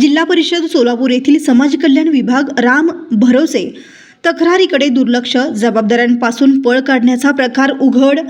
जिल्हा परिषद सोलापूर येथील समाज कल्याण विभाग राम भरोसे तक्रारीकडे दुर्लक्ष जबाबदाऱ्यांपासून पळ काढण्याचा प्रकार उघड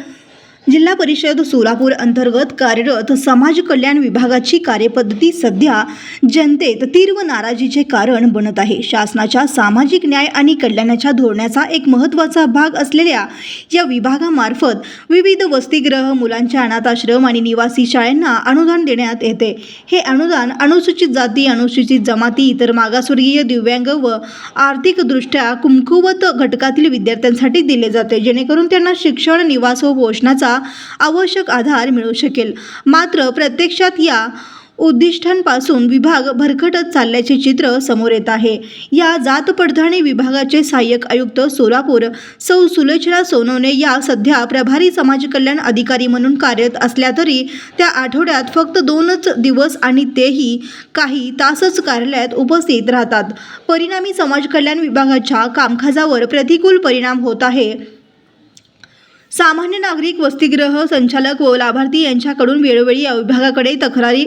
जिल्हा परिषद सोलापूर अंतर्गत कार्यरत समाज कल्याण विभागाची कार्यपद्धती सध्या जनतेत तीव्र नाराजीचे कारण बनत आहे. शासनाच्या सामाजिक न्याय आणि कल्याणाच्या धोरणाचा एक महत्त्वाचा भाग असलेल्या या विभागामार्फत विविध वसतिगृह मुलांच्या अनाथाश्रम आणि निवासी शाळांना अनुदान देण्यात येते. हे अनुदान अनुसूचित जाती अनुसूचित जमाती इतर मागासवर्गीय दिव्यांग व आर्थिकदृष्ट्या कुमकुवत घटकातील विद्यार्थ्यांसाठी दिले जाते. जेणेकरून त्यांना शिक्षण निवास व पोषणाचा आवश्यक आधार मिळू शकेल. मात्र प्रत्यक्षात या उद्दिष्टांपासून विभाग भरकटत चालल्याचे चित्र समोर येत आहे. या जात पडताळणी विभागाचे सहाय्यक आयुक्त सोलापूर सौ सुलोचना सोनवणे या सध्या प्रभारी समाज कल्याण अधिकारी म्हणून कार्यरत असल्या तरी त्या आठवड्यात फक्त दोनच दिवस आणि तेही काही तासच कार्यालयात उपस्थित राहतात. परिणामी समाज कल्याण विभागाच्या कामकाजावर प्रतिकूल परिणाम होत आहे. सामान्य नागरिक वसतिगृह संचालक व लाभार्थी यांच्याकडून वेळोवेळी या विभागाकडे तक्रारी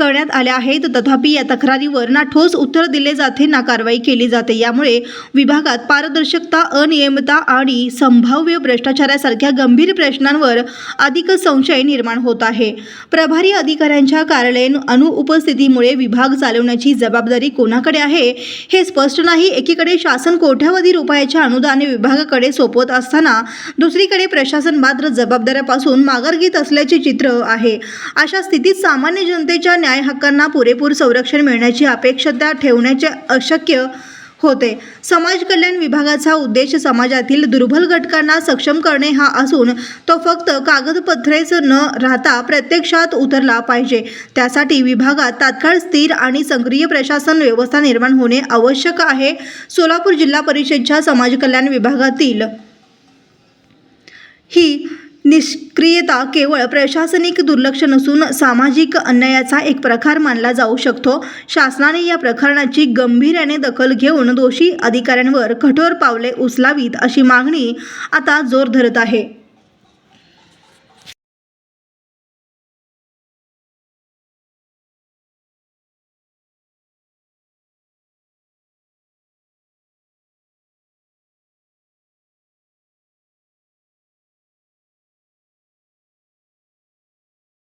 करण्यात आल्या आहेत. तथापि या तक्रारीवर ना ठोस उत्तर दिले जाते ना कारवाई केली जाते. यामुळे विभागात पारदर्शकता अनियमितता आणि संभाव्य भ्रष्टाचारासारख्या गंभीर प्रश्नांवर अधिक संशय निर्माण होत आहे. प्रभारी अधिकाऱ्यांच्या कार्यालयीन अनुपस्थितीमुळे विभाग चालवण्याची जबाबदारी कोणाकडे आहे हे स्पष्ट नाही. एकीकडे शासन कोट्यावधी रुपयाच्या अनुदाने विभागाकडे सोपवत असताना दुसरीकडे प्रशासन मात्र जबाबदाऱ्यापासून माघार घेत असल्याचे चित्र आहे. अशा स्थितीत सामान्य जनतेच्या न्याय हक्कांना पुरेपूर संरक्षण मिळण्याची अपेक्षता ठेवण्याचे अशक्य होते. समाज कल्याण विभागाचा उद्देश समाजातील दुर्बल घटकांना सक्षम करणे हा असून तो फक्त कागदपत्रेच न राहता प्रत्यक्षात उतरला पाहिजे. त्यासाठी विभागात तात्काळ स्थिर आणि सक्रिय प्रशासन व्यवस्था निर्माण होणे आवश्यक आहे सोलापूर जिल्हा परिषदच्या समाज कल्याण विभागातील ही निष्क्रियता केवळ प्रशासनिक दुर्लक्ष नसून सामाजिक अन्यायाचा एक प्रकार मानला जाऊ शकतो. शासनाने या प्रकरणाची गंभीर्याने दखल घेऊन दोषी अधिकाऱ्यांवर कठोर पावले उचलावीत अशी मागणी आता जोर धरत आहे.